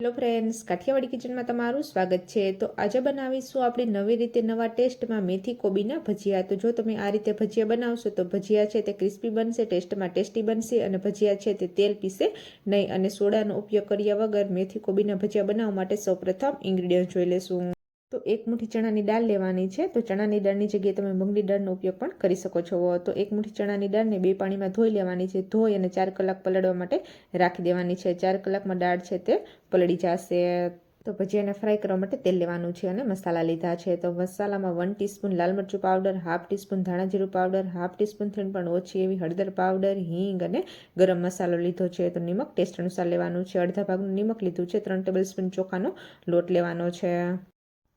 Hello friends, Kathiawadi કિચનમાં તમારું સ્વાગત છે. તો આજે બનાવીશું આપણે નવી રીતે નવા ટેસ્ટમાં મેથી કોબીના ભજીયા. તો જો તમે આ રીતે ભજીયા બનાવશો તો ભજીયા છે તે ક્રિસ્પી બનશે, ટેસ્ટમાં ટેસ્ટી બનશે અને ભજીયા છે તે તેલ પીસે નહીં. અને સોડાનો ઉપયોગ કર્યા વગર મેથી કોબીના ભજીયા બનાવવા માટે સૌપ્રથમ ઇન્ગ્રીડિયન્ટ જોઈ લેશું. તો એક મુઠ્ઠી ચણાની દાળ લેવાની છે. તો ચણાની દાળની જગ્યાએ તમે મગની દાળનો ઉપયોગ પણ કરી શકો છો. તો એક મુઠ્ઠી ચણાની દાળને બે પાણીમાં ધોઈ લેવાની છે. ધોઈ અને ચાર કલાક પલળવા માટે રાખી દેવાની છે. ચાર કલાકમાં દાળ છે તે પલળી જશે. તો પછી એને ફ્રાય કરવા માટે તેલ લેવાનું છે અને મસાલા લીધા છે. તો મસાલામાં વન ટીસ્પૂન લાલ મરચું પાવડર હાફ ટીસ્પૂન ધાણા જીરું પાવડર હાફ ટીસ્પૂનથી પણ ઓછી એવી હળદર પાવડર હિંગ અને ગરમ મસાલો લીધો છે. તો નિમક ટેસ્ટ અનુસાર લેવાનું છે. અડધા ભાગનું નિમક લીધું છે. ત્રણ ટેબલ સ્પૂન ચોખાનો લોટ લેવાનો છે.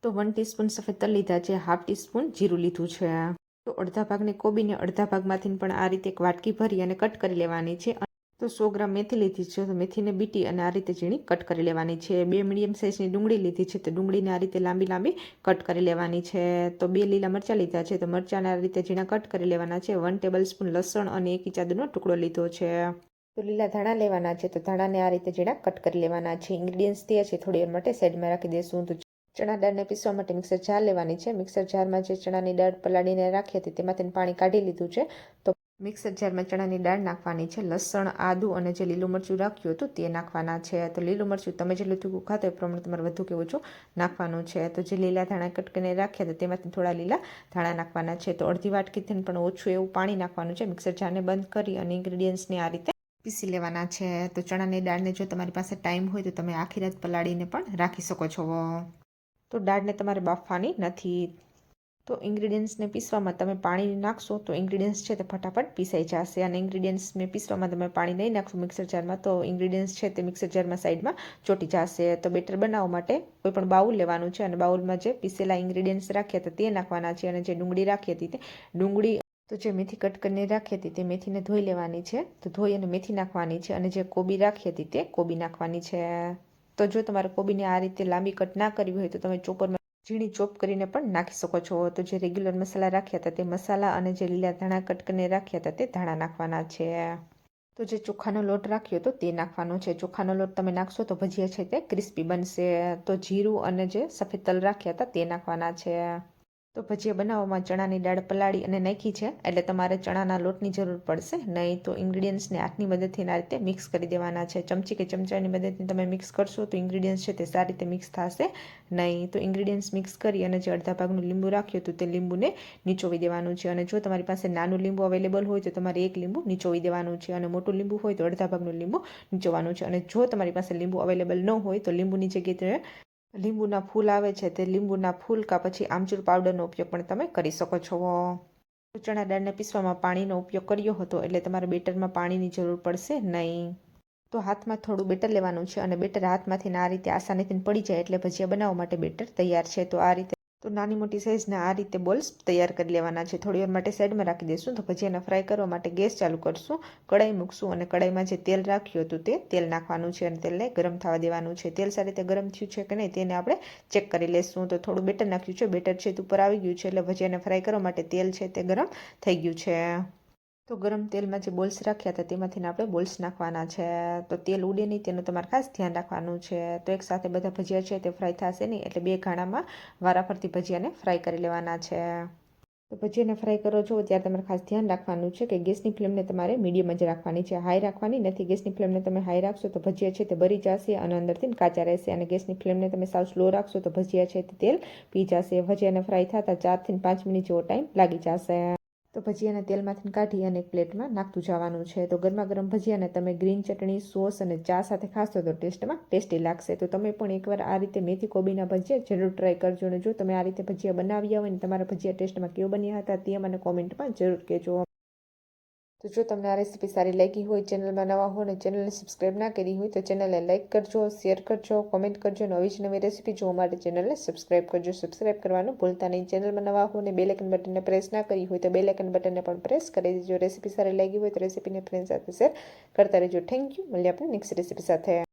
તો વન ટીસ્પૂન સફેદ તલ લીધા છે હાફ ટીસ્પૂન જીરું લીધું છે. તો અડધા ભાગને કોબીને અડધા ભાગમાંથી પણ આ રીતે એક વાટકી ભરી અને કટ કરી લેવાની છે. તો સો ગ્રામ મેથી લીધી છે, તો મેથીને બીટી અને આ રીતે ઝીણી કટ કરી લેવાની છે. બે મીડિયમ સાઇઝની ડુંગળી લીધી છે, તો ડુંગળીને આ રીતે લાંબી લાંબી કટ કરી લેવાની છે. તો બે લીલા મરચાં લીધા છે, તો મરચાંને આ રીતે ઝીણા કટ કરી લેવાના છે. વન ટેબલ સ્પૂન લસણ અને એક ઇંચાદુનો ટુકડો લીધો છે. તો લીલા ધાણા લેવાના છે, તો ધાણાને આ રીતે ઝીણા કટ કરી લેવાના છે. ઇન્ગ્રીડિયન્ટ્સ તે છે થોડી વાર માટે સાઈડમાં રાખી દઈશું. તો ચણા દાળને પીસવા માટે મિક્સર જાર લેવાની છે. મિક્સર જારમાં જે ચણાની દાળ પલાળીને રાખી હતી તેમાંથી પાણી કાઢી લીધું છે. તો મિક્સર જારમાં ચણાની દાળ નાખવાની છે. લસણ, આદું અને જે લીલું મરચું રાખ્યું હતું તે નાખવાના છે. તો લીલું મરચું તમે જેટલું તીખું ખાતો એ પ્રમાણે તમારે વધુ કે ઓછું નાખવાનું છે. તો જે લીલા ધાણા કટકીને રાખ્યા હતા તેમાંથી થોડા લીલા ધાણા નાખવાના છે. તો અડધી વાટકીથી પણ ઓછું એવું પાણી નાખવાનું છે. મિક્સર જારને બંધ કરી અને ઇન્ગ્રીડિયન્ટ્સને આ રીતે પીસી લેવાના છે. તો ચણાની દાળને જો તમારી પાસે ટાઈમ હોય તો તમે આખી રાત પલાળીને પણ રાખી શકો છો. તો દાળને તમારે બાફવાની નથી. તો ઇન્ગ્રીડિયન્ટ્સને પીસવામાં તમે પાણી નાખશો તો ઇન્ગ્રીડિયન્ટ્સ છે તે ફટાફટ પીસાઈ જશે. અને ઇન્ગ્રીડિયન્ટ્સને પીસવામાં તમે પાણી નહીં નાખશો મિક્સર જારમાં તો ઇન્ગ્રીડિયન્ટ્સ છે તે મિક્સર જારમાં સાઈડમાં ચોટી જશે. તો બેટર બનાવવા માટે કોઈ પણ બાઉલ લેવાનું છે અને બાઉલમાં જે પીસેલા ઇન્ગ્રીડિયન્ટ્સ રાખ્યા હતા તે નાખવાના છે. અને જે ડુંગળી રાખી હતી તે ડુંગળી તો જે મેથી કટ કરીને રાખી હતી તે મેથીને ધોઈ લેવાની છે. તો ધોઈ અને મેથી નાખવાની છે અને જે કોબી રાખી હતી તે કોબી નાખવાની છે. તો જો તમારે કોબીને આ રીતે લાંબી કટ ના કરવી હોય તો તમે ચોપરમાં ઝીણી ચોપ કરીને પણ નાખી શકો છો. તો જે રેગ્યુલર મસાલા રાખ્યા હતા તે મસાલા અને જે લીલા ધાણા કટ કરીને રાખ્યા હતા તે ધાણા નાખવાના છે. તો જે ચોખાનો લોટ રાખ્યો તો તે નાખવાનો છે. ચોખાનો લોટ તમે નાખશો તો ભજીયા છે તે ક્રિસ્પી બનશે. તો જીરું અને જે સફેદ તલ રાખ્યા હતા તે નાખવાના છે. તો ભજીયા બનાવવામાં ચણાની દાળ પલાળી અને નાખી છે. એટલે તમારે ચણાના લોટની જરૂર પડશે. નહીં તો ઇન્ગ્રીડિયન્ટ્સને હાથની મદદથી આ રીતે મિક્સ કરી દેવાના છે. ચમચી કે ચમચાની મદદથી તમે મિક્સ કરશો તો ઇન્ગ્રીડિયન્ટ્સ છે તે સારી રીતે મિક્સ થશે. નહીં તો ઇન્ગ્રીડિયન્ટ્સ મિક્સ કરી અને જે અડધા ભાગનું લીંબુ રાખ્યું હતું તે લીંબુને નીચોવી દેવાનું છે. અને જો તમારી પાસે નાનું લીંબુ અવેલેબલ હોય તો તમારે એક લીંબુ નીચોવી દેવાનું છે. અને મોટું લીંબુ હોય તો અડધા ભાગનું લીંબુ નીચોવાનું છે. અને જો તમારી પાસે લીંબુ અવેલેબલ ન હોય તો લીંબુની જગ્યાએ લીંબુના ફૂલ આવે છે તે લીંબુના ફૂલ કા પછી આમચૂર પાવડરનો ઉપયોગ પણ તમે કરી શકો છો. ચણા દાળને પીસવામાં પાણીનો ઉપયોગ કર્યો હતો એટલે તમારે બેટરમાં પાણીની જરૂર પડશે નહીં. તો હાથમાં થોડું બેટર લેવાનું છે અને બેટર હાથમાંથી આ રીતે આસાનીથી પડી જાય એટલે ભજીયા બનાવવા માટે બેટર તૈયાર છે. તો આ રીતે તો નાની મોટી સાઇઝના આ રીતે બોલ્સ તૈયાર કરી લેવાના છે. થોડી વાર માટે સાઈડમાં રાખી દઈશું તો ભજીયાને ફ્રાય કરવા માટે ગેસ ચાલુ કરશું. કડાઈ મૂકશું અને કડાઈમાં જે તેલ રાખ્યું હતું તે તેલ નાખવાનું છે અને તેલને ગરમ થવા દેવાનું છે. તેલ સારી રીતે ગરમ થયું છે કે નહીં તેને આપણે ચેક કરી લઈશું તો થોડું બેટર નાખ્યું છે. બેટર છે તે ઉપર આવી ગયું છે એટલે ભજીયાને ફ્રાય કરવા માટે તેલ છે તે ગરમ થઈ ગયું છે. તો ગરમ તેલમાં જે બોલ્સ રાખ્યા હતા તેમાંથી આપણે બોલ્સ નાખવાના છે. તો તેલ ઉડે નહીં તેનું તમારે ખાસ ધ્યાન રાખવાનું છે. તો એક સાથે બધા ભજીયા છે તે ફ્રાય થશે નહીં એટલે બે ઘાણામાં વારાફરતી ભજીયાને ફ્રાય કરી લેવાના છે. તો ભજીયાને ફ્રાય કરો છો ત્યારે તમારે ખાસ ધ્યાન રાખવાનું છે કે ગેસની ફ્લેમને તમારે મીડિયમ જ રાખવાની છે. હાઈ રાખવાની નથી. ગેસની ફ્લેમને તમે હાઈ રાખશો તો ભજીયા છે તે બરી જશે અને અંદરથી કાચા રહેશે અને ગેસની ફ્લેમને તમે સાવ સ્લો રાખશો તો ભજીયા છે તે તેલ પી જશે. ભજીયાને ફ્રાય થતાં ચારથી પાંચ મિનિટ જેવો ટાઈમ લાગી જશે. તો ભજીયાને તેલમાંથી કાઢી અને એક પ્લેટમાં નાખતું જવાનું છે. તો ગરમા ગરમ ભજીયાને તમે ગ્રીન ચટણી, સોસ અને ચા સાથે ખાશો તો ટેસ્ટમાં ટેસ્ટી લાગશે. તો તમે પણ એકવાર આ રીતે મેથી કોબીના ભજીયા જરૂર ટ્રાય કરજો અને જો તમે આ રીતે ભજીયા બનાવ્યા હોય ને તમારા ભજીયા ટેસ્ટમાં કેવો બન્યા હતા તે મને કોમેન્ટમાં જરૂર કહેજો. તો જો તમને આ રેસીપી સારી લાગી હોય, ચેનલમાં નવા હો અને ચેનલને સબસ્ક્રાઈબ ના કરી હોય, તો ચેનલને લાઇક કરજો શેર કરજો કોમેન્ટ કરજો નવી જ નવી રેસીપી જોવા માટે ચેનલને સબસ્ક્રાઈબ કરજો. સબસ્ક્રાઈબ કરવાનું ભૂલતા નહીં. ચેનલમાં નવા હો અને બેલેકન બટનને પ્રેસ ના કરી હોય, તો બેલેકન બટનને પણ પ્રેસ કરી દેજો. રેસીપી સારી લાગી હોય તો રેસીપીને ફ્રેન્ડ સાથે શેર કરતા રહેજો. થેન્ક યુ મળીએ આપણે નેક્સ્ટ રેસીપી સાથે.